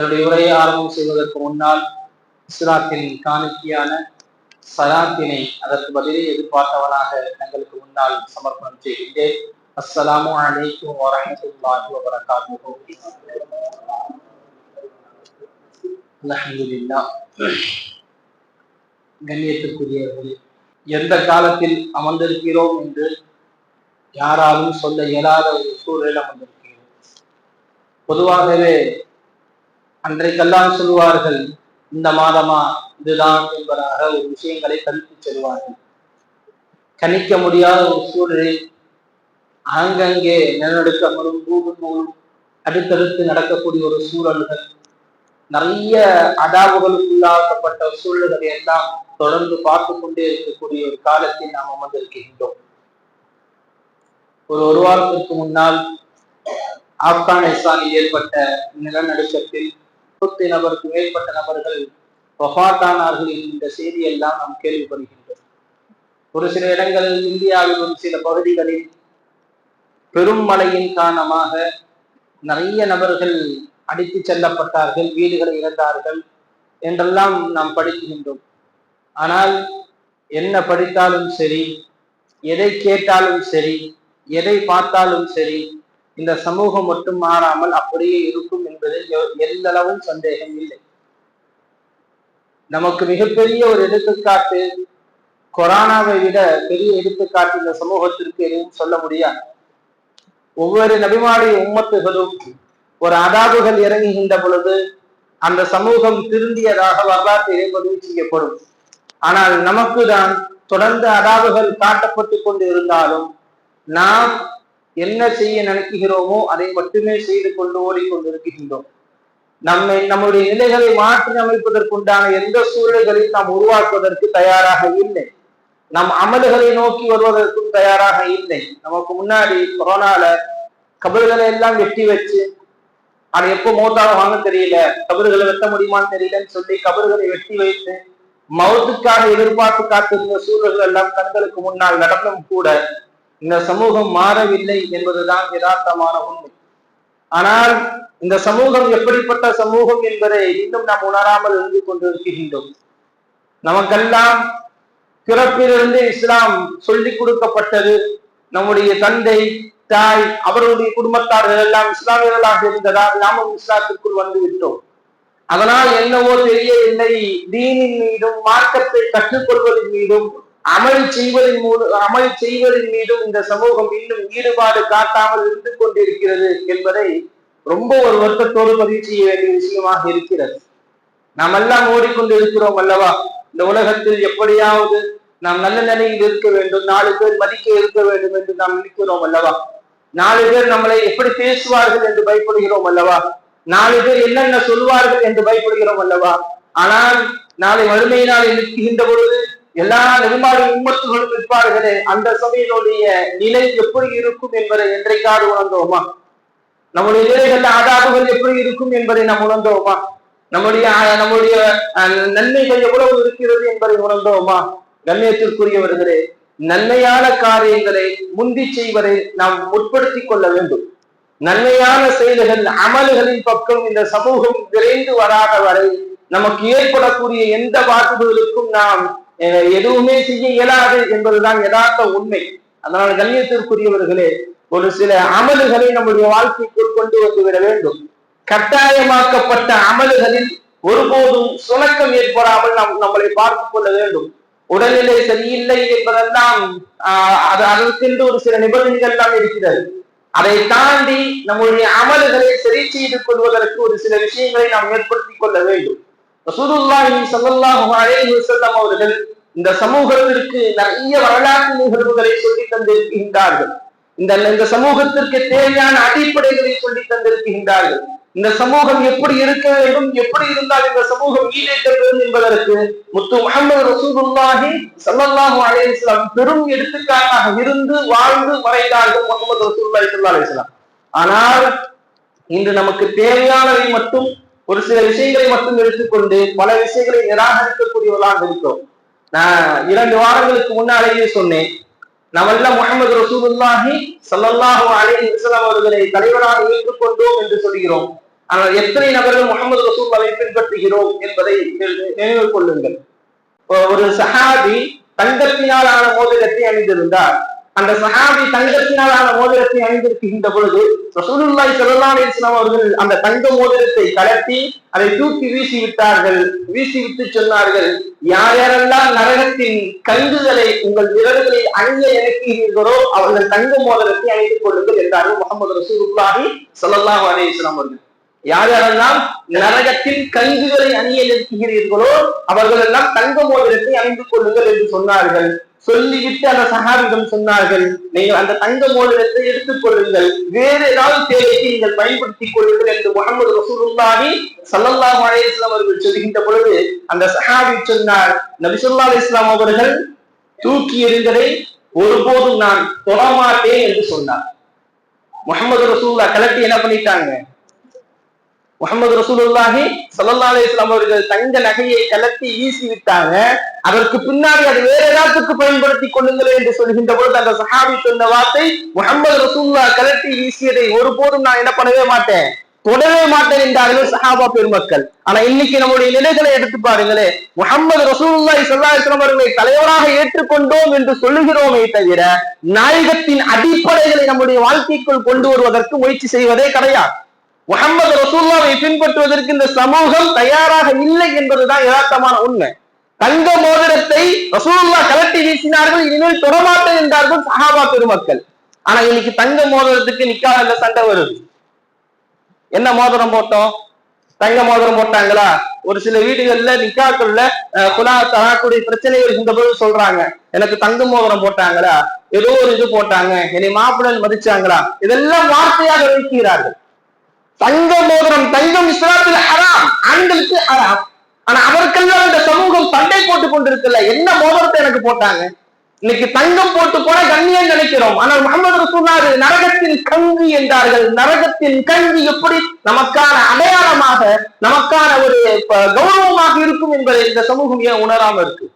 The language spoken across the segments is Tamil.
என்னுடைய உரையை ஆரம்பம் செய்வதற்கு முன்னால் இஸ்லாத்தின் காணிக்கையான சலாத்தினை அதற்கு பதிலே எதிர்பார்த்தவனாக தங்களுக்கு முன்னால் சமர்ப்பணம் செய்கின்றேன். அஸ்ஸலாமு அலைக்கும் வரஹ்மத்துல்லாஹி வபரகாத்துஹு. அல்ஹம்துலில்லாஹ். கண்ணியத்துக்குரியவர்களே எந்த காலத்தில் அமர்ந்திருக்கிறோம் என்று யாராலும் சொல்ல இயலாத ஒரு சூழலில் அமர்ந்திருக்கிறோம் பொதுவாகவே அன்றைக்கெல்லாம் சொல்லுவார்கள் இந்த மாதமா இதுதான் என்பதாக ஒரு விஷயங்களை கணித்து செல்வார்கள் கணிக்க முடியாத ஒரு சூழலில் ஆங்கங்கே நிலநடுக்கங்களும் பூகம்பங்களும் அடுத்தடுத்து நடக்கக்கூடிய ஒரு சூழல்கள் நிறைய அடாவுகளுக்குள்ளாக்கப்பட்ட சூழல்களை எல்லாம் தொடர்ந்து பார்த்து கொண்டே இருக்கக்கூடிய ஒரு காலத்தில் நாம் அமர்ந்திருக்கின்றோம். ஒரு ஒரு வாரத்திற்கு முன்னால் ஆப்கானிஸ்தானில் ஏற்பட்ட நிலநடுக்கத்தில் முப்பத்தி நபருக்கு மேற்பட்ட நபர்கள் வஃபாத்தானார்கள் என்கின்ற செய்தியெல்லாம் நாம் கேள்விப்படுகின்றோம். ஒரு சில இடங்களில் இந்தியாவில் ஒரு சில பகுதிகளில் பெரும் மழையின் காரணமாக நிறைய நபர்கள் அடித்து செல்லப்பட்டார்கள் வீடுகளை இழந்தார்கள் என்றெல்லாம் நாம் படிக்கின்றோம். ஆனால் என்ன படித்தாலும் சரி எதை கேட்டாலும் சரி எதை பார்த்தாலும் சரி இந்த சமூகம் மட்டும் மாறாமல் அப்படியே இருக்கும் என்பதில் எல்லளவும் சந்தேகம் இல்லை. நமக்கு மிகப்பெரிய ஒரு எடுத்துக்காட்டு கொரோனாவை விட பெரிய எடுத்துக்காட்டு இந்த சமூகத்திற்கு எதுவும் சொல்ல முடியாது. ஒவ்வொரு நபிமாடி உம்மத்துகளும் ஒரு அதாபுகள் இறங்குகின்ற பொழுது அந்த சமூகம் திருந்தியதாக வரலாற்றிலே பதிவு செய்யப்படும். ஆனால் நமக்கு தான் தொடர்ந்து அதாபுகள் காட்டப்பட்டு கொண்டு இருந்தாலும் நாம் என்ன செய்ய நினைக்கிறோமோ அதை மட்டுமே செய்து கொண்டு ஓடிக்கொண்டிருக்கின்றோம். நம்மை நம்முடைய நிலைகளை மாற்றி அமைப்பதற்குண்டான எந்த சூழல்களையும் நாம் உருவாக்குவதற்கு தயாராக இல்லை. நம் அமல்களை நோக்கி வருவதற்கும் தயாராக இல்லை. நமக்கு முன்னாடி கொரோனால கபல்களை எல்லாம் வெட்டி வச்சு அது எப்போ மௌத்தாக வாங்க தெரியல கபறுகளை வெட்ட முடியுமான்னு தெரியலன்னு சொல்லி கபறுகளை வெட்டி வைத்து மௌத்துக்காக எதிர்பார்த்து காத்திருந்த சூழல்கள் எல்லாம் கண்களுக்கு முன்னால் நடந்தும் கூட இந்த சமூகம் மாறவில்லை என்பதுதான் யதார்த்தமான உண்மை. ஆனால் இந்த சமூகம் எப்படிப்பட்ட சமூகம் என்பதை இன்னும் நாம் உணராமல் இருந்து கொண்டிருக்கின்றோம். நமக்கெல்லாம் பிறப்பிலிருந்து இஸ்லாம் சொல்லிக் கொடுக்கப்பட்டது. நம்முடைய தந்தை தாய் அவருடைய குடும்பத்தார்கள் எல்லாம் இஸ்லாமியர்களாக இருந்ததால் நாமும் இஸ்லாத்திற்குள் வந்து விட்டோம். அதனால் என்னவோ தெரியவில்லை தீனின் மீதும் மார்க்கத்தை கற்றுக்கொள்வதன் மீதும் அமல் செய்வதன் மூலம் அமல் செய்வதன் மீதும் இந்த சமூகம் இன்னும் ஈடுபாடு காட்டாமல் இருந்து கொண்டிருக்கிறது என்பதை ரொம்ப ஒரு வருத்தத்தோடு பதிவு செய்ய வேண்டிய விஷயமாக இருக்கிறது. நாம் எல்லாம் ஓடிக்கொண்டு இருக்கிறோம் அல்லவா? இந்த உலகத்தில் எப்படியாவது நாம் நல்ல நிலையில் இருக்க வேண்டும் நாலு பேர் மதிக்க இருக்க வேண்டும் என்று நாம் நினைக்கிறோம் அல்லவா? நாலு பேர் நம்மளை எப்படி பேசுவார்கள் என்று பயப்படுகிறோம் அல்லவா? நாலு பேர் என்னென்ன சொல்வார்கள் என்று பயப்படுகிறோம் அல்லவா? ஆனால் நாளை வறுமையினால் நிற்கின்ற பொழுது எல்லா நெருமாறு உம்மத்துகளும் நிற்பார்களே அந்த சபையினுடைய நிலை எப்படி இருக்கும் என்பதை என்றைக்காடு உணர்ந்தோமா? நம்முடைய நிலைகள் ஆதாபுகள் எப்படி இருக்கும் என்பதை நாம் உணர்ந்தோமா? நம்முடைய நம்முடைய நன்மைகள் எவ்வளவு இருக்கிறது என்பதை உணர்ந்தோமா? கண்ணியத்திற்குரியவர்களே நன்மையான காரியங்களை முந்தி செய்வதை நாம் முற்படுத்திக் கொள்ள வேண்டும். நன்மையான செயல்கள் அமல்களின் பக்கம் இந்த சமூகம் விரைந்து வராத வரை நமக்கு ஏற்படக்கூடிய எந்த பாதிப்புகளுக்கும் நாம் எதுவுமே செய்ய இயலாது என்பதுதான் யதார்த்த உண்மை. அதனால் கண்ணியத்திற்குரியவர்களே ஒரு சில அமல்களை நம்முடைய வாழ்க்கைக்குள் கொண்டு வந்துவிட வேண்டும். கட்டாயமாக்கப்பட்ட அமல்களில் ஒருபோதும் சுணக்கம் ஏற்படாமல் நாம் நம்மளை பார்த்துக் கொள்ள வேண்டும். உடல்நிலை சரியில்லை என்பதெல்லாம் அது அதற்கென்று ஒரு சில நிபந்தனைகள் எல்லாம் இருக்கிறது. அதை தாண்டி நம்முடைய அமல்களை சரி செய்து கொள்வதற்கு ஒரு சில விஷயங்களை நாம் ஏற்படுத்திக் கொள்ள வேண்டும். ரசூலுல்லாஹி ஸல்லல்லாஹு அலைஹி வஸல்லம் அவர்கள் இந்த சமூகத்திற்கு நிறைய வரலாற்று நிகழ்வுகளை சொல்லி தந்திருக்கின்றார்கள். இந்த இந்த சமூகத்திற்கு தேவையான அடிப்படைகளை சொல்லி தந்திருக்கின்றார்கள். இந்த சமூகம் எப்படி இருக்க வேண்டும் எப்படி இருந்தால் இந்த சமூகம் ஈடேற்ற வேண்டும் என்பதற்கு முத்து முகமது ரசூலுல்லாஹி ஸல்லல்லாஹு அலைஹி பெரும் எடுத்துக்காட்டாக இருந்து வாழ்ந்து மறைந்தார்கள் முகமது ரசூலுல்லாஹி ஸல்லல்லாஹு அலிஸ்லாம் ஆனால் இன்று நமக்கு தேவையானவை மட்டும் ஒரு சில விஷயங்களை மட்டும் எடுத்துக்கொண்டு பல விஷயங்களை நிராகரிக்கக்கூடியவர்களாக இருக்கிறோம். நான் இரண்டு வாரங்களுக்கு முன்னாலேயே சொன்னேன். நம்மெல்லாம் முகமது ரசூலுல்லாஹி ஸல்லல்லாஹு அலைஹி வஸல்லம் அவர்களை தலைவராக ஏற்றுக்கொண்டோம் என்று சொல்கிறோம். ஆனால் எத்தனை நபர்கள் முகமது ரசூல்லாவை பின்பற்றுகிறோம் என்பதை நினைவில் கொள்ளுங்கள். ஒரு சஹாபி தங்கத்தினாலான மோதிரத்தை அணிந்திருந்தார். அந்த சஹாபி தங்கத்தினாலான மோதிரத்தை அணிந்திருக்கின்ற பொழுது ரசூலுல்லாய் சொல்லலாம் அலைஹி அவர்கள் அந்த தங்க மோதிரத்தை கலட்டி அதை தூக்கி வீசி விட்டார்கள். வீசி விட்டு சொன்னார்கள் யார் யாரெல்லாம் நரகத்தின் கங்குகளை உங்கள் விரல்களில் அணிய இறக்கிறீர்களோ அவர்கள் தங்க மோதிரத்தை அணிந்து கொள்ளுங்கள் என்றார்கள் முகமது ரசூலுல்லாஹி ஸல்லல்லாஹு அலைஹி வஸல்லம் அவர்கள். யார் யாரெல்லாம் நரகத்தின் கங்குகளை அணிய நிறுத்துகிறீர்களோ அவர்கள் எல்லாம் தங்க மோதிரத்தை அணிந்து கொள்ளுங்கள் என்று சொன்னார்கள். சொல்லிவிட்டு அந்த சகாபிதம் சொன்னார்கள் நீங்கள் அந்த தங்க மோதிரத்தை எடுத்துக் கொள்ளுங்கள். வேறு ஏதாவது தேவைக்கு நீங்கள் பயன்படுத்திக் கொள்ளுங்கள் என்று முகமது ரசூலுல்லாஹி சல்லல்லா அலைஹி அவர்கள் சொல்கின்ற பொழுது அந்த சஹாபி சொன்னார் நபிசுல்லா இஸ்லாம் அவர்கள் தூக்கி எறிந்ததை ஒருபோதும் நான் தொடமாட்டேன் என்று சொன்னார். முகமது ரசூல்லா கலட்டி என்ன பண்ணிட்டாங்க? முகமது ரசூலுல்லாஹி சல்லா அலிஸ்லாம் அவர்கள் தங்க நகையை கலத்தி வீசி விட்டாங்க. அதற்கு பின்னாடி அது வேற ஏதாத்துக்கு பயன்படுத்தி கொள்ளுங்களே என்று சொல்கின்ற பொழுது அந்த சஹாபி சொன்ன வார்த்தை முகமது ரசூல்லா கலட்டி வீசியதை ஒருபோதும் நான் என்ன பண்ணவே மாட்டேன். தொடவே மாட்டேன் என்றார்கள் சஹாபா பெருமக்கள். ஆனா இன்னைக்கு நம்முடைய நிலைகளை எடுத்து பாருங்களே முகமது ரசூல்லாய் சல்லா இஸ்லாம் அவர்களை தலைவராக ஏற்றுக்கொண்டோம் என்று சொல்லுகிறோமே தவிர நாயகத்தின் அடிப்படைகளை நம்முடைய வாழ்க்கைக்குள் கொண்டு வருவதற்கு முயற்சி செய்வதே கிடையாது. முகமது ரசூல்லாவை பின்பற்றுவதற்கு இந்த சமூகம் தயாராக இல்லை என்பதுதான் யதார்த்தமான உண்மை. தங்க மோதிரத்தை ரசூல்லா கலட்டி வீசினார்கள் இனிமேல் தொடமாட்டேன் என்றார்கள் சஹாபா பெருமக்கள். ஆனா இன்னைக்கு தங்க மோதிரத்துக்கு நிக்காத சண்டை வருது. என்ன மோதிரம் போட்டோம்? தங்க மோதிரம் போட்டாங்களா? ஒரு சில வீடுகள்ல நிக்காக்குள்ள குலா தராக்கூடிய பிரச்சனை இருக்கின்ற போது சொல்றாங்க எனக்கு தங்க மோதிரம் போட்டாங்களா? ஏதோ ஒரு இது போட்டாங்க என்னை மாப்பிள்ளை மதிச்சாங்களா? இதெல்லாம் வார்த்தையாக வைக்கிறார்கள். தங்க மோதிரம் தங்கம் இஸ்லாத்தில் ஹராம். ஆண்களுக்கு ஹராம். ஆனா அவருக்கெல்லாம் இந்த சமூகம் சண்டை போட்டு கொண்டிருக்கல. என்ன மோதிரத்தை எனக்கு போட்டாங்க? இன்னைக்கு தங்கம் போட்டு கூட கண்ணியம் நினைக்கிறோம். ஆனால் முகமது சொன்னாரு நரகத்தின் கங்கு என்றார்கள். நரகத்தின் கங்கு எப்படி நமக்கான அடையாளமாக நமக்கான ஒரு கௌரவமாக இருக்கும் என்பதை இந்த சமூகம் ஏன் உணராம இருக்கு?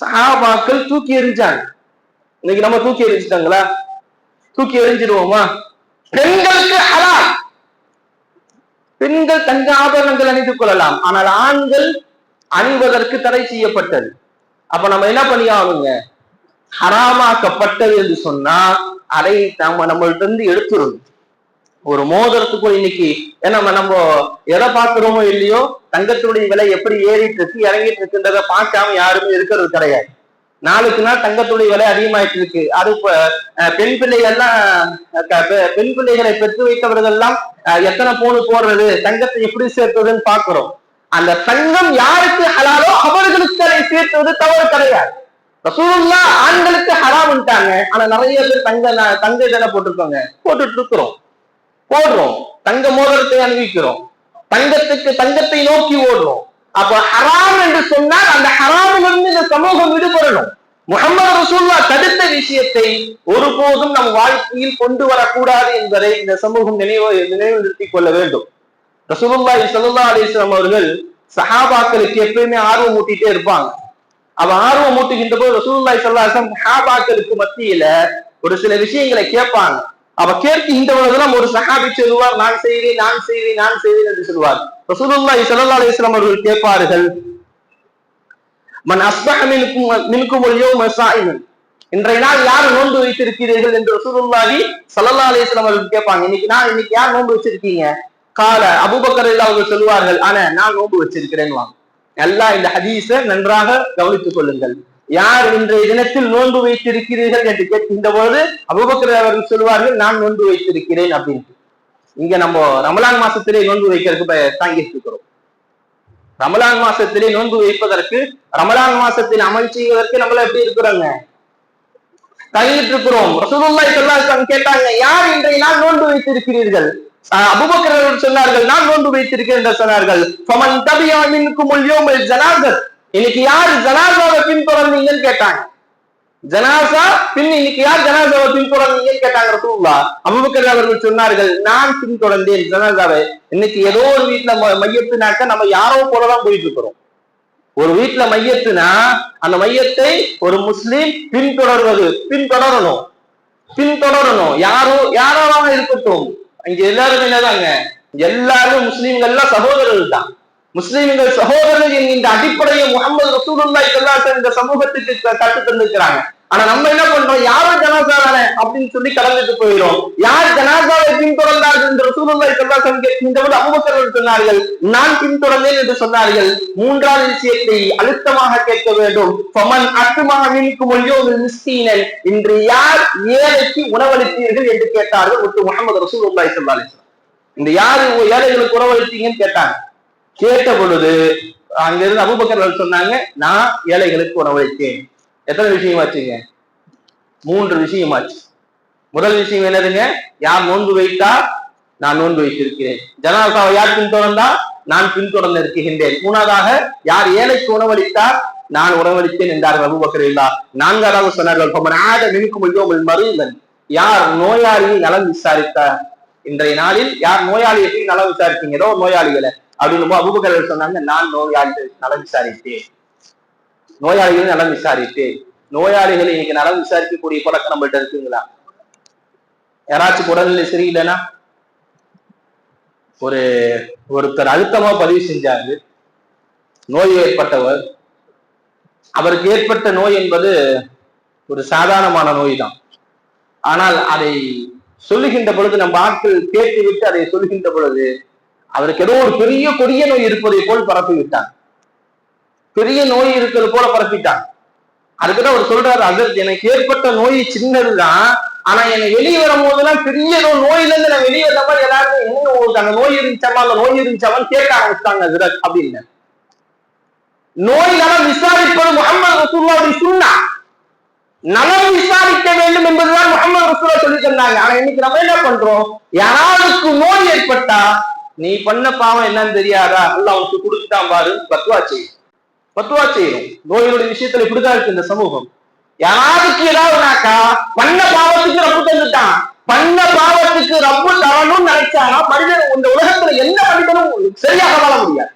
சஹாபாக்கள் தூக்கி எறிஞ்சாங்க. இன்னைக்கு நம்ம தூக்கி எறிஞ்சிட்டாங்களா? தூக்கி எறிஞ்சிடுவோமா? பெண்களுக்கு ஹலால் பெண்கள் தங்க ஆபரணங்கள் அணிந்து கொள்ளலாம். ஆனால் ஆண்கள் அணிவதற்கு தடை செய்யப்பட்டது. அப்ப நம்ம என்ன பண்ணியாகணுங்க ஹராமாக்கப்பட்டது என்று சொன்னா அதை நம்ம நம்மள்ட்ட இருந்து எடுத்துரும் ஒரு மோதிரத்துக்கும் இன்னைக்கு ஏன்னா நம்ம எதை பாக்குறோமோ இல்லையோ தங்கத்துடைய விலை எப்படி ஏறிட்டு இருக்கு இறங்கிட்டு இருக்குன்றத பார்க்காம யாருமே இருக்கிறது கிடையாது. நாளுக்கு நாள் தங்கத்துடைய விலை அதிகமாயிட்டு இருக்கு. அது பெண் பிள்ளைகள்லாம் பெண் பிள்ளைகளை பெற்று வைத்தவர்கள் எல்லாம் எத்தனை போனு போடுறது தங்கத்தை எப்படி சேர்த்ததுன்னு பாக்குறோம் அந்த தங்கம் யாருக்கு ஹலாலோ அவர்களுக்கு அதை சேர்த்துவது தவறு கிடையாது. ரசூலுல்லா ஆண்களுக்கு ஹராம்ட்டாங்க ஆனா நிறைய பேர் தங்க தங்க இதெல்லாம் போட்டிருக்கோங்க. போட்டுட்டு இருக்கிறோம். போடுறோம். தங்க மோதிரத்தை அணிவிக்கிறோம். தங்கத்துக்கு தங்கத்தை நோக்கி ஓடுறோம். அப்ப ஹராம் என்று சொன்னால் அந்த ஹராமிலிருந்து இந்த சமூகம் விடுபடணும். முகமது ரசூல்லா தடுத்த விஷயத்தை ஒருபோதும் நம் வாழ்க்கையில் கொண்டு வரக்கூடாது என்பதை இந்த சமூகம் நினைவு நினைவு நிறுத்திக் கொள்ள வேண்டும். ரசூலுல்லா சல்லா அலிஸ்லாம் அவர்கள் சஹாபாக்களுக்கு எப்பயுமே ஆர்வம் ஊட்டிட்டே இருப்பாங்க. அவ ஆர்வம் ஊட்டுகின்ற போது ரசூலுல்லாய் சல்லாஹம் சஹாபாக்களுக்கு மத்தியில ஒரு சில விஷயங்களை கேட்பாங்க. அவ கேட்கின்ற பொழுதெல்லாம் ஒரு சஹாபி சொல்லுவார் நான் செய்வேன் நான் செய்வேன் நான் செய்வேன் என்று சொல்வார் ரசூலுல்லாஹி ஸல்லல்லாஹு அலைஹி வஸல்லம் அவர்கள் கேட்பார்கள் மன் அஸ்பஹ மின்கும் மின்கும் யௌம இன்றைய நாள் யார் நோன்பு வைத்திருக்கிறீர்கள் என்று ரசூலுல்லாஹி ஸல்லல்லாஹு அலைஹி வஸல்லம் அவர்கள் கேட்பாங்க. இன்னைக்கு நான் இன்னைக்கு யார் நோன்பு வச்சிருக்கீங்க? கால அபூபக்கர் அவர்கள் சொல்லுவார்கள் ஆனா நான் நோன்பு வச்சிருக்கிறேன் வாங்க எல்லாம் இந்த ஹதீஸ நன்றாக கவனித்துக் கொள்ளுங்கள். யார் இன்றைய தினத்தில் நோன்பு வைத்திருக்கிறீர்கள்? என்று கேட்கின்ற போது அபுபக்கர் அவர்கள் சொல்வார்கள் நான் நோன்பு வைத்திருக்கிறேன் அப்படின்ட்டு. இங்க நம்ம ரமலான் மாசத்திலே நோன்பு வைக்கிறதுக்கு தாங்கிட்டு இருக்கிறோம். ரமலான் மாசத்திலே நோன்பு வைப்பதற்கு ரமலான் மாசத்தில் அமல் செய்வதற்கு நம்மள எப்படி இருக்கிறோங்க? தங்கிட்டு இருக்கிறோம் ரசூலுல்லாஹி ஸல்லல்லாஹு கேட்டாங்க யார் இன்றைய நாள் நோன்பு வைத்திருக்கிறீர்கள்? அபுபக்கர் சொன்னார்கள் நான் நோன்பு வைத்திருக்கிறேன் என்று சொன்னார்கள். இன்னைக்கு யார் ஜனாசாவை பின்தொடர்ந்தீங்கன்னு கேட்டாங்க. ஜனாசா பின் இன்னைக்கு யார் ஜனாசாவை பின்தொடர்ந்தீங்கன்னு கேட்டாங்க ரசூல்லா அபுபக்கர் அவர்கள் சொன்னார்கள் நான் பின்தொடர்ந்தேன் ஜனாசாவை. இன்னைக்கு ஏதோ ஒரு வீட்டுல மையத்துனாக்க நம்ம யாரோ போலதான் போயிட்டு இருக்கிறோம். ஒரு வீட்டுல மையத்துனா அந்த மையத்தை ஒரு முஸ்லீம் பின்தொடர்வது பின்தொடரணும். பின்தொடரணும். யாரோ யாராவது இருக்கட்டும். இங்க எல்லாருமே என்னதாங்க? எல்லாரும் முஸ்லீம்கள்லாம் சகோதரர்கள் தான் முஸ்லீம்கள் சகோதரர்கள் என்கின்ற அடிப்படையை முகமது ரசூலுல்லாய் ஸல்லல்லாஹு இந்த சமூகத்துக்கு கற்று தந்திருக்கிறாங்க ஆனா நம்ம என்ன பண்றோம்? யாரும் ஜனாசா தானே அப்படின்னு சொல்லி கடந்துட்டு போயிடும் யார் ஜனாசாவை பின்தொடர்ந்தார்கள் என்று ரசூலுல்லாய் ஸல்லல்லாஹு அலைஹி வஸல்லம் கேட்கின்றபோது சொன்னார்கள். நான் பின்தொடர்ந்தேன் என்று சொன்னார்கள். மூன்றாவது விஷயத்தை அழுத்தமாக கேட்க வேண்டும். ஃபமன் அத்துமாவிற்கு மொழியோ மிஸ்கீனன். இன்று யார் ஏழைக்கு உணவளித்தீர்கள் என்று கேட்டார்கள் ஒட்டு முகமது ரசூலுல்லாய் ஸல்லல்லாஹு இந்த யாரு ஏழைகளுக்கு உணவளித்தீங்கன்னு கேட்டாங்க. கேட்ட பொழுது அங்கிருந்து அபுபக்கர் சொன்னாங்க நான் ஏழைகளுக்கு உணவளித்தேன் எத்தனை விஷயமாச்சுங்க மூன்று விஷயமாச்சு முதல் விஷயம் என்னதுங்க? யார் நோன்பு வைத்தா நான் நோன்பு வைத்திருக்கிறேன். ஜனாசாவை யார் பின்தொடர்ந்தா? நான் பின்தொடர்ந்து இருக்கின்றேன் மூணாவதாக யார் ஏழைக்கு உணவளித்தார் நான் உணவளித்தேன் என்றார்கள் அபுபக்கர் இல்லா நான்காவது சொன்னார்கள் "ஃபமன் ஆத மின்கும் யார் நோயாளியை நலம் விசாரித்தார்? இன்றைய நாளில் யார் நோயாளியை நலம் விசாரித்தீங்களோ ஏதோ நோயாளிகளை. அப்படின்னு அபூபக்கர் சொன்னாங்க நான் நோயாளிகள் நலம் விசாரித்தேன். நோயாளிகள் நலம் விசாரித்தேன். நோயாளிகளை இன்னைக்கு நலம் விசாரிக்கக்கூடிய பழக்கம் நம்மள்ட்ட இருக்குங்களா? யாராச்சும் உடல்நிலை சரியில்லைன்னா ஒரு ஒருத்தர் அழுத்தமா பதிவு செஞ்சாரு நோய் ஏற்பட்டவர் அவருக்கு ஏற்பட்ட நோய் என்பது ஒரு சாதாரணமான நோய் தான் ஆனால் அதை சொல்லுகின்ற பொழுது நம்ம ஆட்கள் கேட்டுவிட்டு அதை சொல்லுகின்ற பொழுது அவருக்கு ஏதோ ஒரு பெரிய கொடிய நோய் இருப்பதை போல் பரப்பி விட்டான் பெரிய நோய் இருக்கிறது போல பரப்பிட்டான். அதுக்குதான் அவர் சொல்றாரு அதற்கு எனக்கு ஏற்பட்ட நோய் சின்னதுதான் ஆனா என்னை வெளியே வரும்போதெல்லாம் பெரிய நோயில இருந்து நான் வெளியே வந்த மாதிரி எல்லாருமே என்ன உங்களுக்கு அந்த நோய் இருந்துச்சாமா அந்த நோய் இருந்துச்சாமான்னு கேட்க ஆரம்பிச்சிட்டாங்க ஹஜ்ரத் அப்படின்னு. நோயினால விசாரிப்பது முகமது ரசூல்லாவுடைய சுண்ணா. நலம் விசாரிக்க வேண்டும் என்பதுதான் முகமது ரசூல்லா சொல்லி தந்தாங்க. ஆனா இன்னைக்கு நம்ம என்ன பண்றோம்? யாராருக்கு நோய் ஏற்பட்டா நீ பண்ண பாவம் என்னன்னு தெரியாதா? அல்ல அவனுக்கு கொடுத்துட்டான் பாரு பத்துவா செய்யும். பத்துவா செய்யும். நோயினுடைய விஷயத்துல இப்படிதான் இருக்கு இந்த சமூகம். யாருக்கு ஏதாவதுனாக்கா பண்ண பாவத்துக்கு ரப்பு தந்துட்டான். பண்ண பாவத்துக்கு ரப்பு தரணும்னு நினைச்சானா மனிதன் இந்த உலகத்துல எந்த மனிதனும் சரியாக வாழ முடியாது.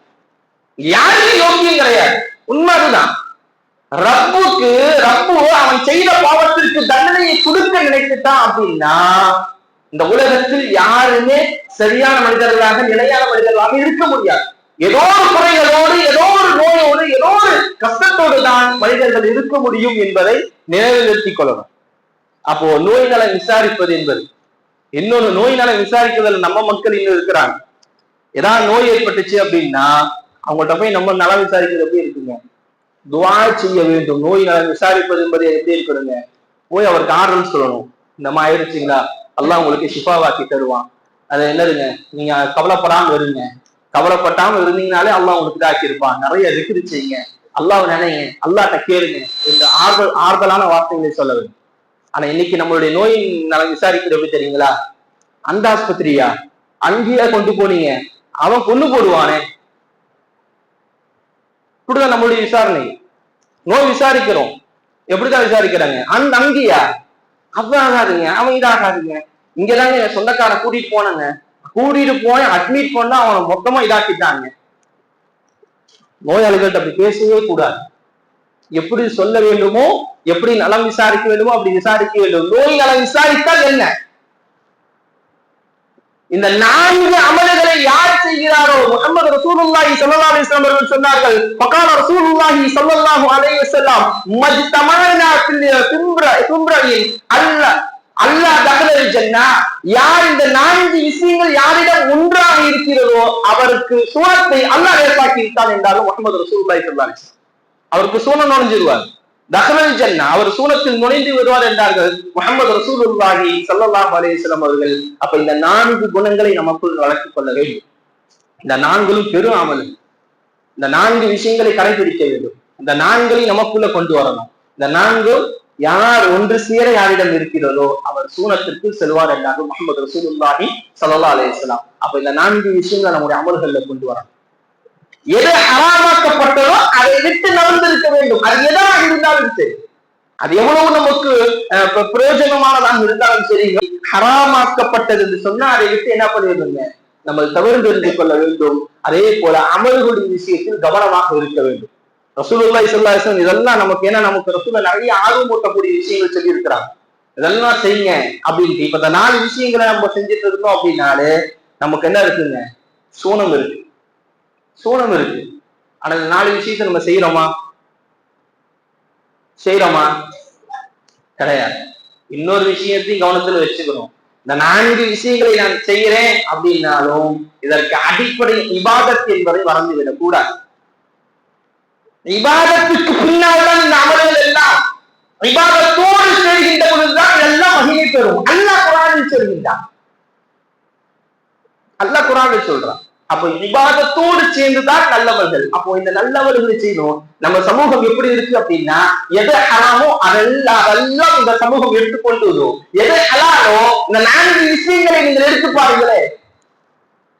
யாருக்கும் யோக்கியம் கிடையாது. உண்மை அதுதான். ரப்புக்கு ரப்பு அவன் செய்த பாவத்திற்கு தண்டனையை கொடுக்க நினைத்துட்டான் அப்படின்னா இந்த உலகத்தில் யாருமே சரியான மனிதர்களாக நிலையான மனிதர்களாக இருக்க முடியாது. ஏதோ ஒரு குறைகளோடு ஏதோ ஒரு நோயோடு ஏதோ ஒரு கஷ்டத்தோடு தான் மனிதர்கள் இருக்க முடியும் என்பதை நிலைநிறுத்திக் கொள்ளணும். அப்போ நோய் நலம் விசாரிப்பது என்பது. இன்னொரு நோய் நலம் விசாரிப்பதில் நம்ம மக்கள் இன்னும் இருக்கிறாங்க. ஏதாவது நோய் ஏற்பட்டுச்சு அப்படின்னா அவங்கள்ட்ட போய் நம்ம நலம் விசாரிக்கிறது எப்படி இருக்குங்க? துவா செய்ய வேண்டும். நோய் நலம் விசாரிப்பது என்பது எப்படி இருக்கணுங்க? போய் அவருக்கு ஆறுதல் சொல்லணும். இந்த மாதிரி ஆயிடுச்சுங்களா? அல்லாஹ் உங்களுக்கு ஷிஃபாவாக்கி தருவான். அது என்னதுங்க? நீங்க கவலைப்படாம இருங்க. கவலைப்பட்டாம இருந்தீங்கனாலே அல்லாஹ் உங்களுக்கு இதாக்கி இருப்பான் நிறைய ரிக்கிரி செய்யுங்க. அல்லாஹ் நினைங்க. அல்லாட்ட கேளுங்க. இந்த ஆறுதல் ஆறுதலான வார்த்தைகளை சொல்ல வேண்டும். ஆனா இன்னைக்கு நம்மளுடைய நோய் நலம் விசாரிக்கிறது எப்படி தெரியுங்களா? அந்த ஆஸ்பத்திரியா? அங்கேயே கொண்டு போனீங்க. அவன் கொண்டு போடுவானே. இப்படிதான் நம்மளுடைய விசாரணை. நோய் விசாரிக்கிறோம். எப்படிதான் விசாரிக்கிறாங்க? அந்த அங்கேயா? அவன் ஆகாதுங்க அவன் இதாகாதுங்க இங்கதாங்க என் சொந்தக்கார கூட்டிட்டு போனாங்க. கூட்டிட்டு போய் அட்மிட் பண்ணா அவனை மொத்தமா இதாக்கிட்டாங்க. நோயாளிகள்ட்ட அப்படி பேசவே கூடாது. எப்படி சொல்ல வேண்டுமோ எப்படி நலம் விசாரிக்க வேண்டுமோ அப்படி விசாரிக்க வேண்டும். நோய் நலம் விசாரித்தால் என்ன? இந்த நான்கு அமல்களை யார் செய்கிறாரோ? முகமது ரசூலுல்லாஹி ஸல்லல்லாஹு அலைஹி வஸல்லம் அவர்கள் சொன்னார்கள் ஃபகால ரசூலுல்லாஹி ஸல்லல்லாஹு அலைஹி வஸல்லம் மஜ்தமனா ஃபில் கும்ர கும்ரயின் அல்லாஹ் அல்லாஹ் தகலல் ஜன்னா. யார் இந்த நான்கு விஷயங்கள் யாரிடம் ஒன்றாக இருக்கிறதோ அவருக்கு சுவத்தை அல்லாஹ் ஏற்பாக்கி இருக்கான் என்றாலும் முகமது ரசூலுல்லாஹி ஸல்லல்லாஹு அலைஹி அவருக்கு சூழல் நுழைஞ்சிருவார். தகவல் ஜன்னா அவர் சூனத்தில் நுழைந்து வருவார் என்றார்கள். முகமது ரசூலுல்லாஹி ஸல்லல்லாஹு அலைஹி அவர்கள் அப்ப இந்த நான்கு குணங்களை நமக்குள் வளர்த்துக் கொள்ள வேண்டும். இந்த நான்களும் பெரும் அமல். இந்த நான்கு விஷயங்களை கடைபிடிக்க வேண்டும். இந்த நான்களை நமக்குள்ள கொண்டு வரணும். இந்த நான்கு யார் ஒன்று சேர யாரிடம் இருக்கிறதோ அவர் சூனத்திற்கு செல்வார் என்றார்கள் முகமது ரசூலுல்லாஹி உருவாகி அலைஹி வஸல்லம். அப்ப இந்த நான்கு விஷயங்களை நம்முடைய அமல்கள்ல கொண்டு வரணும். எது ஹராமாக்கப்பட்டதோ அதை விட்டு நகர்ந்திருக்க வேண்டும். அது எதாக இருந்தாலும் சரி. அது எவ்வளவு நமக்கு பிரயோஜனமானதாக இருந்தாலும் சரி. ஹராமாக்கப்பட்டது என்று சொன்னா அதை விட்டு என்ன பண்ணிடுங்க நம்ம தவிர்த்து இருந்து கொள்ள வேண்டும். அதே போல அமல்களின் விஷயத்தில் கவனமாக இருக்க வேண்டும். ரசூலுல்லாய் சொல்லாசன் இதெல்லாம் நமக்கு ஏன்னா நமக்கு ரசூல நிறைய ஆர்வம் ஆர்வமூட்டக்கூடிய விஷயங்கள் சொல்லி இருக்கிறாங்க இதெல்லாம் செய்யுங்க அப்படின்ட்டு. இப்ப இந்த நாலு விஷயங்களை நம்ம செஞ்சுட்டு இருந்தோம் அப்படின்னாலே நமக்கு என்ன இருக்குங்க? சூனம் இருக்கு. சோனம் இருக்கு. ஆனா இந்த நாலு விஷயத்த நம்ம செய்யறோமா? செய்யறோமா? கிடையாது. இன்னொரு விஷயத்தையும் கவனத்துல வச்சுக்கணும். இந்த நான்கு விஷயங்களை நான் செய்யறேன் அப்படின்னாலும் இதற்கு அடிப்படை இபாதத் என்பதை மறந்துவிடக் கூடாது. இபாதத்துக்கு பின்னால் தான் இந்த அமல்கள் எல்லாம். விவாதத்தோடு செய்கின்ற பொழுதுதான் எல்லாம் மகிமை பெறும். அல்ல குரானில் சொல்கின்றான். அல்ல குரானில் சொல்றான். அப்போ விவாதத்தோடு சேர்ந்துதான் நல்லவர்கள். அப்போ இந்த நல்லவர்களை செய்யணும்? நம்ம சமூகம் எப்படி இருக்கு அப்படின்னா எது ஹராமோ அதெல்லாம் அதெல்லாம் இந்த சமூகம் எடுத்துக்கொண்டு வரும் எது ஹலாலோ இந்த நான்கு விஷயங்களை நீங்கள் எடுத்து பாருங்களே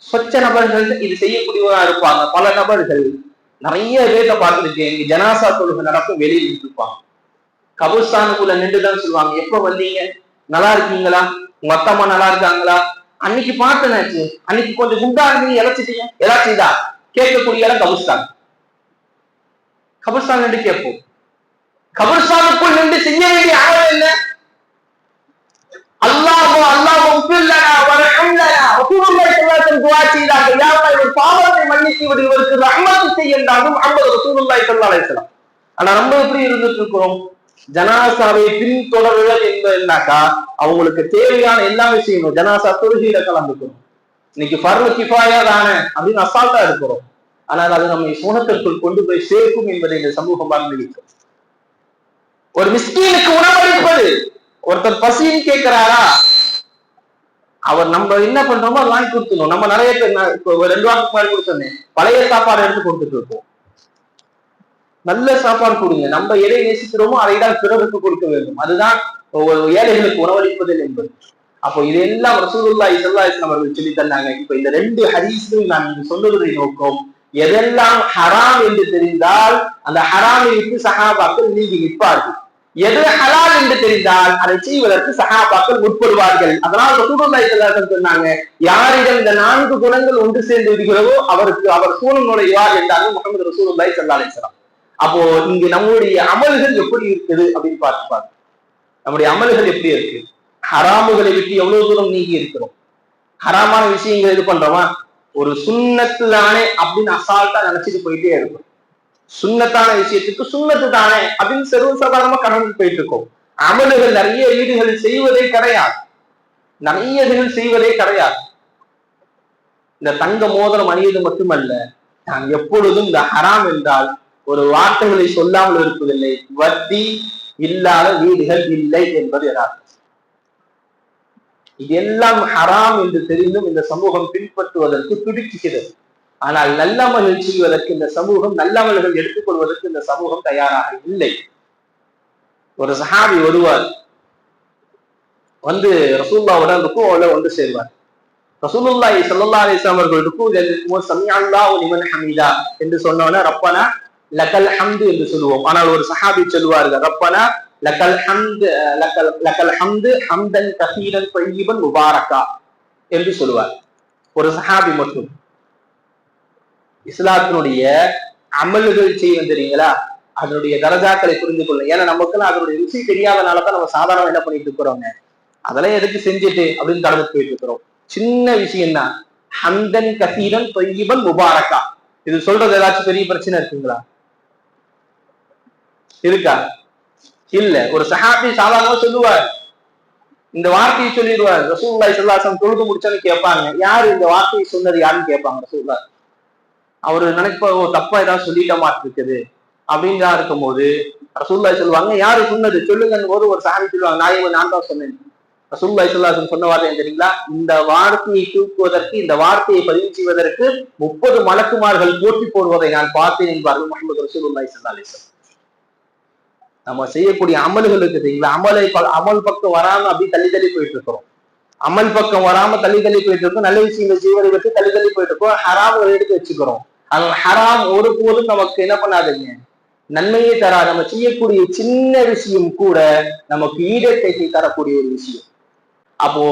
சொச்ச நபர்கள் இது செய்யக்கூடியவரா இருப்பாங்க. பல நபர்கள். நிறைய பேர்த்த பார்த்துருக்கேன். இங்க ஜனாசா தொழுகை நடக்கும் வெளியில் இருப்பாங்க கபுஸ்தானுக்குள்ள நின்றுதான் சொல்லுவாங்க. எப்ப வந்தீங்க? நல்லா இருக்கீங்களா? மொத்தமா அம்மா நல்லா இருக்காங்களா? அன்னைக்கு பார்த்தனாச்சு அன்னைக்கு கொஞ்சம் குண்டா இருந்தீங்க இழைச்சிட்டீங்க செய்தா கேட்கக்கூடிய இடம் கபுஸ்தான் கபுஸ்தான் நின்று கேட்போம். கபுஸ்தானுக்குள் நின்று செய்ய வேண்டிய ஆவல் என்ன? அல்லாஹ் அல்லாஹ் உப்பில்லனா வரஹம்லனா. ரசூலுல்லாஹி ஸல்லல்லாஹு அலைஹி துஆ செய்தார்கள். யா அல்லாஹ் இவர் பாவத்தை மன்னித்து விடு. இவருக்கு ரஹ்மத் செய்யண்டாலும் என்றாலும் ரசூலுல்லாஹி ஸல்லல்லாஹு அலைஹி வஸல்லம். ஆனா நம்ம எப்படி இருந்துட்டு இருக்கிறோம்? ஜனாசாவை பின்தொடர்கள் என்பதுனாக்கா அவங்களுக்கு தேவையான எல்லா விஷயமும் ஜனாசா தொழுகையில கலந்துக்கணும் இன்னைக்கு பர்வ கிஃபாயா தானே அப்படின்னு அசால்ட்டா இருக்கிறோம். ஆனால் அது நம்மை சோனத்திற்குள் கொண்டு போய் சேர்க்கும் என்பதை இந்த சமூகம் மறந்துவிட்டோம் ஒரு மிஸ்கீனுக்கு உணவளிப்பது ஒருத்தர் பசின்னு கேட்கிறாரா? அவர் நம்ம என்ன பண்றோமோ வாங்கி கொடுத்துடணும். நம்ம நிறைய பேர் இப்போ ஒரு ரெண்டு வாரத்துக்கு முன்னாடி கூட சொன்னேன். பழைய சாப்பாடு எடுத்து கொடுத்துட்டு இருக்கோம் நல்ல சாப்பாடு கொடுங்க. நம்ம எதை நேசிக்கிறோமோ அதை தான் பிறருக்கு கொடுக்க வேண்டும். அதுதான் ஏழைகளுக்கு உணவளிப்பதில் என்பது. அப்போ இதெல்லாம் ரசூலுல்லா இசல்லா இஸ்லாம் அவர்கள் சொல்லி தந்தாங்க. இப்ப இந்த ரெண்டு ஹதீஸ்கள் நான் இங்கு சொல்லுவதை நோக்கம். எதெல்லாம் ஹராம் என்று தெரிந்தால் அந்த ஹராமை விட்டு சஹாபாக்கள் நீங்கி நிற்பார்கள். எது ஹலால் என்று தெரிந்தால் அதை செய்வதற்கு சகாபாக்கள் உட்படுவார்கள் அதனால் ரசூலுல்லாஹி ஸல்லல்லாஹு சொன்னாங்க யாரிடம் இந்த நான்கு குணங்கள் ஒன்று சேர்ந்து விடுகிறதோ அவருக்கு அவர் சூழல் நுழைவார் என்றார்கள் முகமது ரசூலுல்லாஹி ஸல்லல்லாஹு அலைஹி அப்போ இங்கு நம்மளுடைய அமல்கள் எப்படி இருக்குது அப்படின்னு பார்த்து பாருங்க. நம்முடைய அமல்கள் எப்படி இருக்கு? ஹராமுகளை விட்டு எவ்வளவு தூரம் நீங்கி இருக்கிறோம்? ஹராமான விஷயங்கள் இது பண்றோமா? ஒரு சுண்ணத்து தானே அப்படின்னு அசால்ட்டா நினைச்சிட்டு போயிட்டே இருக்கும். சுண்ணத்தான விஷயத்துக்கு சுண்ணத்து தானே அப்படின்னு சர்வசாதாரணமா கடந்து போயிட்டு இருக்கோம். அமல்கள் நிறைய வீடுகள் செய்வதே கிடையாது. நிறைய இதுகள் செய்வதே கிடையாது. இந்த தங்க மோதிரம் அணியது மட்டுமல்ல நான் எப்பொழுதும் இந்த ஹராம் என்றால் ஒரு வார்த்தைகளை சொல்லாமல் இருப்பதில்லை. வட்டி இல்லாத வீடுகள் இல்லை என்பது யதார்த்தம் இதெல்லாம் ஹராம் என்று தெரிந்தும் இந்த சமூகம் பின்பற்றுவதற்கு துடிக்குகிறது. ஆனால் நல்லமல்கள் செய்வதற்கு இந்த சமூகம் நல்லமல்கள் எடுத்துக்கொள்வதற்கு இந்த சமூகம் தயாராக இல்லை. ஒரு சஹாபி வருவார் வந்து ரசூல்லாவோட ருக்குவோட வந்து சேர்வார். ரசூலுல்லாஹி சல்லா அலைஹி அவர்கள் ருக்குவில் இருக்கும்போது சமி ஹமீதா என்று சொன்னவன ரப்பனா லக்கல் ஹம்து என்று சொல்லுவோம். ஆனால் ஒரு சஹாபி சொல்லுவார்கள் ரப்பனா லக்கல் ஹம்து லக்கல் லக்கல் ஹம்து ஹம்தன் கசீரன் பையிபன் முபாரக்கா என்று சொல்லுவார். ஒரு சஹாபி மட்டும். இஸ்லாத்தினுடைய அமல்கள் செய்யும் தெரியுங்களா? அதனுடைய தரஜாக்களை புரிந்து கொள்ளும் ஏன்னா நமக்குலாம் அதனுடைய ருசி தெரியாதனால தான் நம்ம சாதாரணம் என்ன பண்ணிட்டு இருக்கிறோங்க? அதெல்லாம் எதுக்கு செஞ்சுட்டு அப்படின்னு கடந்து போயிட்டு இருக்கிறோம். சின்ன விஷயம் தான் ஹந்தன் கசீரன் தொய்யிபன் முபாரக்கா இது சொல்றது ஏதாச்சும் பெரிய பிரச்சனை இருக்குங்களா? இருக்கா? இல்ல. ஒரு சஹாபி சாதாரணமா சொல்லுவார். இந்த வார்த்தையை சொல்லிடுவார். ரசூல்லாய் சொல்லாசம் தொழுது முடிச்சோன்னு கேட்பாங்க. யாரு இந்த வார்த்தையை சொன்னது யாருன்னு கேட்பாங்க ரசூல்லா அவரு நினைப்பா தப்பா ஏதாவது சொல்லிட்ட மாட்டிருக்குது அப்படின்னு இருக்கும்போது ரசூல்லாய் சொல்லுவாங்க யாரு சொன்னது? சொல்லுங்கன்னு போது ஒரு சாமி சொல்லுவாங்க நான் நான் தான் சொன்னேன். ரசூல்லாய் சொல்லாசன் சொன்ன வார்த்தை தெரியுங்களா? இந்த வார்த்தையை தூக்குவதற்கு இந்த வார்த்தையை பதிவு செய்வதற்கு முப்பது மலக்குமார்கள் போட்டி போடுவதை நான் பார்த்தேன் என்பார்கள் முகமது ரசூல்லாய் சல்லா நம்ம செய்யக்கூடிய அமல்களுக்கு தெரியுங்களா? அமலை அமல் பக்கம் வராம அப்படி தள்ளி தள்ளி போயிட்டு இருக்கிறோம் அமல் பக்கம் வராம தள்ளி தள்ளி போயிட்டு இருக்கோம். நல்ல விஷயங்கள் செய்வதை பற்றி தள்ளி தள்ளி போயிட்டு இருக்கோம். ஹராம்களை எடுத்து வச்சுக்கிறோம். அது ஹராம் ஒருபோதும் நமக்கு என்ன பண்ணாதுங்க? நன்மையை தரா நம்ம செய்யக்கூடிய சின்ன விஷயம் கூட நமக்கு ஈடத்தை தரக்கூடிய ஒரு விஷயம். அப்போ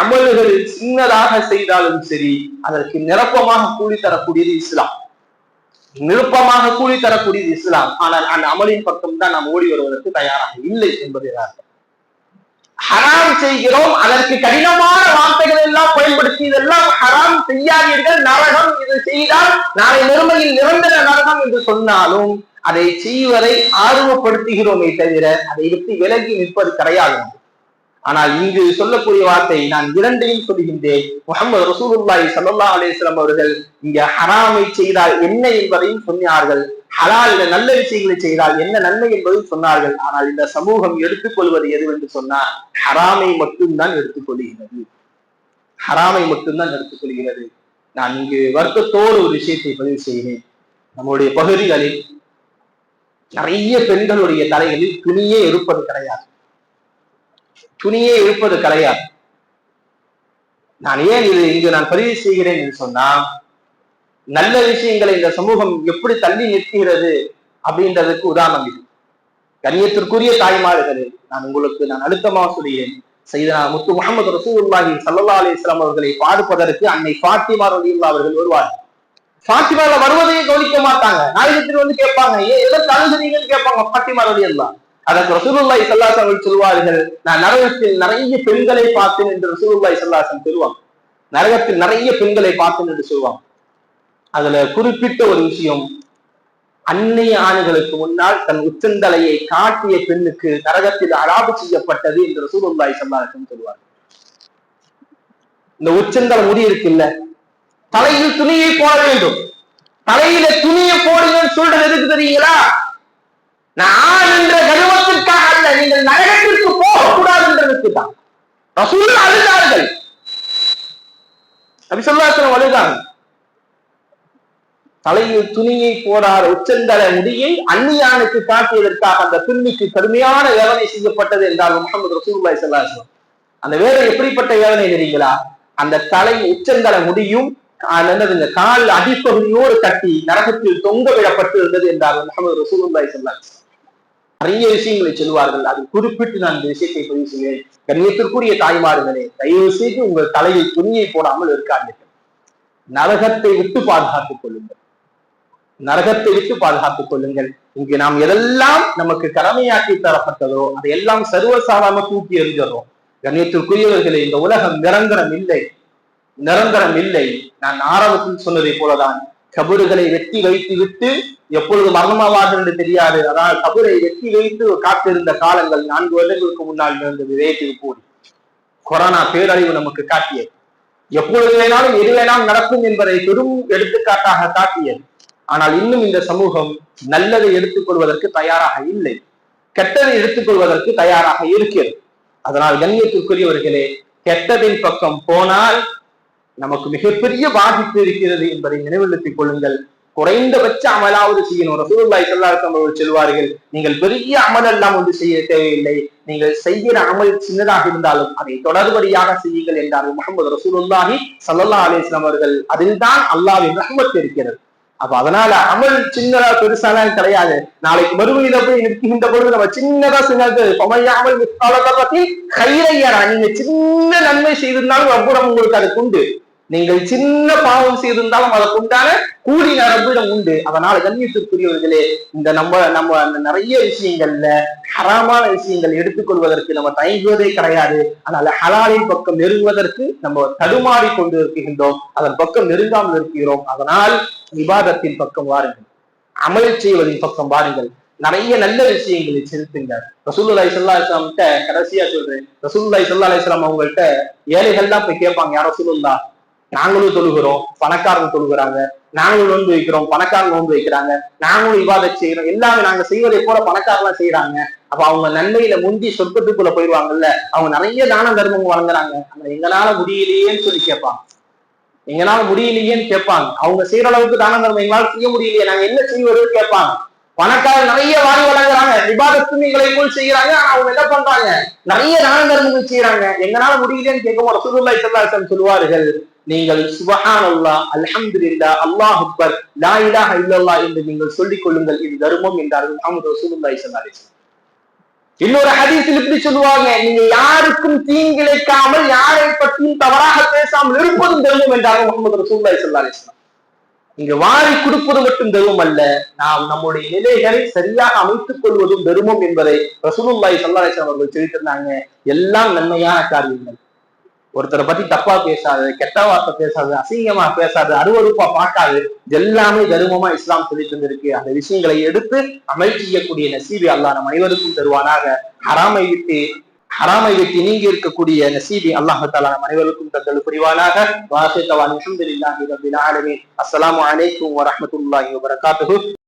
அமல்கள் சின்னதாக செய்தாலும் சரி அதற்கு நிரப்பமாக கூலி தரக்கூடியது இஸ்லாம். நிருப்பமாக கூலி தரக்கூடியது இஸ்லாம். ஆனால் அந்த அமலின் பக்கம் தான் நாம் ஓடி வருவதற்கு தயாராக இல்லை என்பதை ஹராம் செய்கிறோம் அதற்கு கடினமான வார்த்தைகள் எல்லாம் பயன்படுத்தி இதெல்லாம் ஹராம் செய்யாதீர்கள் நரகம் இது செய்தால் நாளை நிறுமையில் நிரந்தர நரகம் என்று சொன்னாலும் அதை செய்வதை ஆர்வப்படுத்துகிறோமே தவிர அதை விட்டு விலகி நிற்பது கிடையாது. ஆனால் இங்கு சொல்லக்கூடிய வார்த்தை நான் இரண்டையும் சொல்கின்றேன். முகமது ரசூலுல்லாஹி சல்லா அலைஹி அவர்கள் இங்க ஹராமை செய்தால் என்ன என்பதையும் சொன்னார்கள். ஹலால் நல்ல விஷயங்களை செய்தால் என்ன நன்மை என்பதையும் சொன்னார்கள். ஆனால் இந்த சமூகம் எடுத்துக்கொள்வது எதுவென்று சொன்னால் ஹராமை மட்டும்தான் எடுத்துக்கொள்கிறது. ஹராமை மட்டும்தான் எடுத்துக்கொள்கிறது. நான் இங்கு வருத்தத்தோடு ஒரு விஷயத்தை பதிவு செய்கிறேன். நம்முடைய பகுதிகளில் நிறைய பெண்களுடைய தலைகளில் துணியே இருப்பது கிடையாது. துணியே இருப்பது கிடையாது நான் ஏன் இது இங்கு நான் பதிவு செய்கிறேன் என்று சொன்னால் நல்ல விஷயங்களை இந்த சமூகம் எப்படி தள்ளி நிற்கிறது அப்படின்றதுக்கு உதாரணம் இது. கண்ணியத்திற்குரிய தாய்மார்களே நான் உங்களுக்கு நான் அழுத்தமாக சொல்கிறேன். செய்தனா முத்து முகமது ரசூல்லாஹி சல்லா அலிஸ்லாம் அவர்களை பாடுப்பதற்கு அன்னை பாத்திமா ரலியுல்லா அவர்கள் வருவார் பாத்திமால வருவதையும் கவனிக்க மாட்டாங்க. நாயகத்தில் வந்து கேட்பாங்க. ஏன் எதற்கு அழுகிறீங்கன்னு கேட்பாங்க பாத்திமா ரலியுல்லா அதற்கு ரசூலுல்லாய் சல்லாஸ் அவர்கள் சொல்வார்கள் நான் நரகத்தில் நிறைய பெண்களை பார்த்தேன் என்று ரசூலுல்லாய் சல்லாசன் சொல்லுவாங்க நரகத்தில் நிறைய பெண்களை பார்த்தேன் என்று சொல்லுவாங்க அதுல குறிப்பிட்ட ஒரு விஷயம் அன்னைய ஆணுகளுக்கு முன்னால் தன் உச்சந்தலையை காட்டிய பெண்ணுக்கு நரகத்தில் அராபு செய்யப்பட்டது என்று ரசூலுல்லாய் சல்லாசன் சொல்லுவார் இந்த உச்சந்தலை முடி இருக்குல்ல தலையில் துணியை போட வேண்டும். தலையில துணியை போடுங்கன்னு சொல்றது எதுக்கு தெரியுங்களா? நான் என்ற கருவத்திற்காக அல்ல நீங்கள் நரகத்திற்கு போகக்கூடாதுன்றதுக்கு தான் ரசூல் அழுதார்கள். அப்படி சொல்லாசனம் அழுதாங்க. தலையில் துணியை போடாத உச்சந்தர முடியை அந்நியானுக்கு காட்டியதற்காக அந்த பின்னிக்கு கடுமையான வேதனை செய்யப்பட்டது என்றால் முகமது ரசூல்லாய் சொல்லாசனம் அந்த வேலை எப்படிப்பட்ட வேதனை தெரியுங்களா? அந்த தலை உச்சந்தர முடியும் என்னதுங்க கால் அடிப்பகுதியோடு கட்டி நரகத்தில் தொங்க விடப்பட்டு இருந்தது என்றார் முகமது ரசூலுல்லாய் சொல்லாசனம் நிறைய விஷயங்களை சொல்வார்கள் அதை குறிப்பிட்டு நான் இந்த விஷயத்தை பதிவு செய்வேன். கண்ணியத்திற்குரிய தாய்மார்களே தயவு செய்து உங்கள் தலையை துணியை போடாமல் இருக்காதீர்கள். நரகத்தை விட்டு பாதுகாத்துக் கொள்ளுங்கள். நரகத்தை விட்டு பாதுகாத்துக் கொள்ளுங்கள். இங்கு நாம் எதெல்லாம் நமக்கு கடமையாக்கி தரப்பட்டதோ அதையெல்லாம் சர்வசாதாரண தூக்கி எறிஞ்சிடறோம். கண்ணியத்திற்குரியவர்களே இந்த உலகம் நிரந்தரம் இல்லை. நிரந்தரம் இல்லை. நான் ஆரம்பத்தில் சொன்னதை போலதான். கபறுகளை வெட்டி வைத்து விட்டு எப்பொழுது மரணமாவார்கள் என்று தெரியாது. அதனால் கபரை வெட்டி வைத்து காத்திருந்த காலங்கள் நான்கு வருடங்களுக்கு முன்னால் இருந்தது வேட்டில் கூடி கொரோனா பேரழிவு நமக்கு காட்டியது. எப்பொழுது வேணாலும் எது வேணாலும் நடக்கும் என்பதை பெரும் எடுத்துக்காட்டாக காட்டியது. ஆனால் இன்னும் இந்த சமூகம் நல்லதை எடுத்துக்கொள்வதற்கு தயாராக இல்லை. கெட்டதை எடுத்துக்கொள்வதற்கு தயாராக இருக்கிறது. அதனால் கண்ணியத்திற்குரியவர்களே கெட்டதின் பக்கம் போனால் நமக்கு மிகப்பெரிய பாதிப்பு இருக்கிறது என்பதை நினைவுறுத்திக் கொள்ளுங்கள். குறைந்தபட்ச அமலாவது செய்யணும். ரசூல்லாய் சல்லாக்கம் அவர்கள் செல்வார்கள் நீங்கள் பெரிய அமல் எல்லாம் ஒன்று செய்ய தேவையில்லை. நீங்கள் செய்கிற அமல் சின்னதாக இருந்தாலும் அதை தொடர்படியாக செய்யுங்கள் என்றார்கள் முகமது ரசூலுல்லாஹி சல்லல்லா அலிஸ்லாம் அவர்கள். அதில் தான் அல்லாவின் ரஹமத் இருக்கிறது. அப்ப அதனால அமல் சின்னதா பெருசாலாம் கிடையாது. நாளைக்கு மறுமையில போய் நிற்கின்ற பொழுது நம்ம சின்னதா சின்னது பமையாமல் பத்தி கைரையரா நீங்க சின்ன நன்மை செய்திருந்தாலும் அப்புறம் உங்களுக்கு அதுக்கு உண்டு. நீங்கள் சின்ன பாவம் செய்திருந்தாலும் அதற்கு உண்டான கூலி நரம்பிடம் உண்டு. அதனால கண்ணியத்திற்குரியவர்களே இந்த நம்ம நம்ம அந்த நிறைய விஷயங்கள்ல ஹராமான விஷயங்கள் எடுத்துக்கொள்வதற்கு நம்ம தயங்குவதே கிடையாது. அதனால ஹலாலின் பக்கம் நெருங்குவதற்கு நம்ம தடுமாறி கொண்டு இருக்கின்றோம். அதன் பக்கம் நெருங்காமல் இருக்கிறோம். அதனால் விவாதத்தின் பக்கம் வாருங்கள். அமல் செய்வதின் பக்கம் வாருங்கள். நிறைய நல்ல விஷயங்களை செலுத்துங்க ரசூல்லாய் சல்லா இஸ்லாம்கிட்ட கடைசியா சொல்றேன். ரசூல்லாய் சல்லா அலிஸ்லாம் அவங்கள்ட்ட ஏழைகள்லாம் போய் கேட்பாங்க யார் ரசூலுல்லா நாங்களும் தொழுகிறோம் பணக்காரங்க தொழுகிறாங்க. நாங்களும் நோன்பு வைக்கிறோம் பணக்காரங்க நோன்பு வைக்கிறாங்க. நாங்களும் விவாதம் செய்யறோம் எல்லாமே நாங்க செய்வதை போல பணக்காரலாம் செய்யறாங்க அப்ப அவங்க நன்மையில முந்தி சொர்க்கத்துக்குள்ள போயிடுவாங்கல்ல அவங்க நிறைய தான தர்மம் வழங்குறாங்க. எங்களால முடியலையேன்னு சொல்லி கேட்பாங்க. எங்களால முடியலையேன்னு கேட்பாங்க. அவங்க செய்யற அளவுக்கு தான தர்மம் எங்களால செய்ய முடியலையே நாங்க என்ன செய்வது கேட்பாங்க. பணக்காரர் நிறைய வாரி வழங்குறாங்க. விவாதத்தும் எங்களை போல் செய்யறாங்க ஆனா அவங்க என்ன பண்றாங்க? நிறைய தான தர்மங்கள் செய்யறாங்க எங்களால முடியலன்னு கேட்கும் ரசூலுல்லாஹி ஸல்லல்லாஹு சொல்லுவார்கள் நீங்கள் சுபஹான் அல்லா அல்ஹம்துலில்லா அல்லாஹ் அக்பர் லா இலாஹ இல்லல்லா என்று நீங்கள் சொல்லிக் கொள்ளுங்கள். இது தர்மம் என்றார்கள் முகமது ரசூலுல்லாஹி ஸல்லல்லாஹு இன்னொரு ஹதீஸில் இப்படி சொல்லுவாங்க நீங்க யாருக்கும் தீங்கிழைக்காமல் யாரை பற்றியும் தவறாக பேசாமல் இருப்பதும் தர்மம் என்றார்கள் முகமது ரசூல்லாய் சல்லா அலிஸ்லாம் இங்க வாரி கொடுப்பது மட்டும் தருமம் அல்ல நாம் நம்முடைய நிலைகளை சரியாக அமைத்துக் கொள்வதும் தருமம் என்பதை ரசூலுல்லாய் சல்லாஹ் அவர்கள் சொல்லிட்டு எல்லாம் நன்மையான காரியங்கள். ஒருத்தரை பத்தி தப்பா பேசாது கெட்ட வார்த்தை பேசாது அசிங்கமா பேசாது அருவறுப்பா பார்க்காது. எல்லாமே தருமமா இஸ்லாம் சொல்லி தந்திருக்கு அந்த விஷயங்களை எடுத்து அமல் செய்யக்கூடிய நசீபி அல்லாஹ் நம் அனைவருக்கும் தருவானாக. ஹராமை விட்டு ஹராமை விட்டு நீங்கி இருக்கக்கூடிய நசீபி அல்லாஹ் தாலா நம் அனைவருக்கும் தந்தல் புரிவானாக. வாசித்தவான் அஸ்லாம் ரப்பில் வரமத்துல்லாஹி அஸ்ஸலாமு